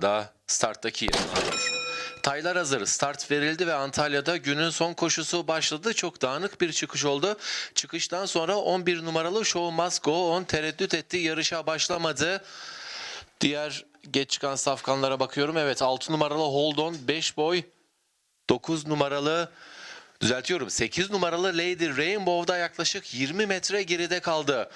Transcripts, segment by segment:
anda starttaki yerini alıyor. Taylar hazır. Start verildi ve Antalya'da günün son koşusu başladı. Çok dağınık bir çıkış oldu. Çıkıştan sonra 11 numaralı Show Must Go On tereddüt etti. Yarışa başlamadı. Diğer geç çıkan safkanlara bakıyorum. Evet 6 numaralı Hold On 5 boy 9 numaralı düzeltiyorum. 8 numaralı Lady Rainbow'da yaklaşık 20 metre geride kaldı.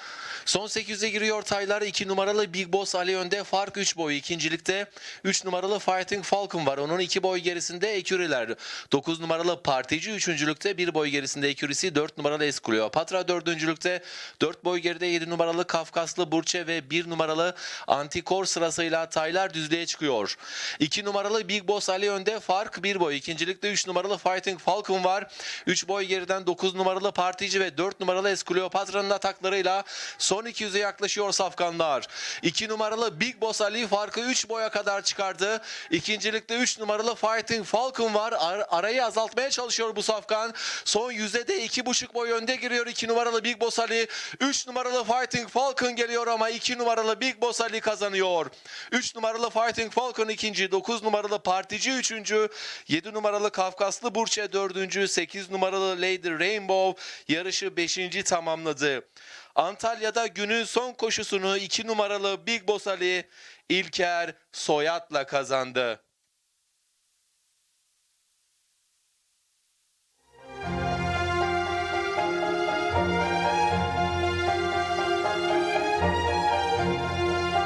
Son 8'e giriyor Taylar. 2 numaralı Big Boss Ali önde. Fark 3 boy. İkincilikte 3 numaralı Fighting Falcon var. Onun 2 boy gerisinde Eküriler 9 numaralı Partici. Üçüncülükte 1 boy gerisinde Ekürisi 4 numaralı Escleopatra dördüncülükte 4 boy geride 7 numaralı Kafkaslı Burçe ve 1 numaralı Antikor sırasıyla Taylar düzlüğe çıkıyor. 2 numaralı Big Boss Ali önde. Fark 1 boy. İkincilikte 3 numaralı Fighting Falcon var. 3 boy geriden 9 numaralı Partici ve 4 numaralı Escleopatra'nın ataklarıyla son 200'e yaklaşıyor safkanlar. 2 numaralı Big Boss Ali farkı 3 boya kadar çıkardı. İkincilikte 3 numaralı Fighting Falcon var. Ar- arayı azaltmaya çalışıyor bu safkan. Son 100'e de 2,5 boy önde giriyor 2 numaralı Big Boss Ali. 3 numaralı Fighting Falcon geliyor ama 2 numaralı Big Boss Ali kazanıyor. 3 numaralı Fighting Falcon ikinci, 9 numaralı Partici üçüncü, 7 numaralı Kafkaslı Burçe dördüncü, 8 numaralı Lady Rainbow yarışı 5. tamamladı. Antalya'da günün son koşusunu 2 numaralı Big Boss Ali İlker Soyat'la kazandı.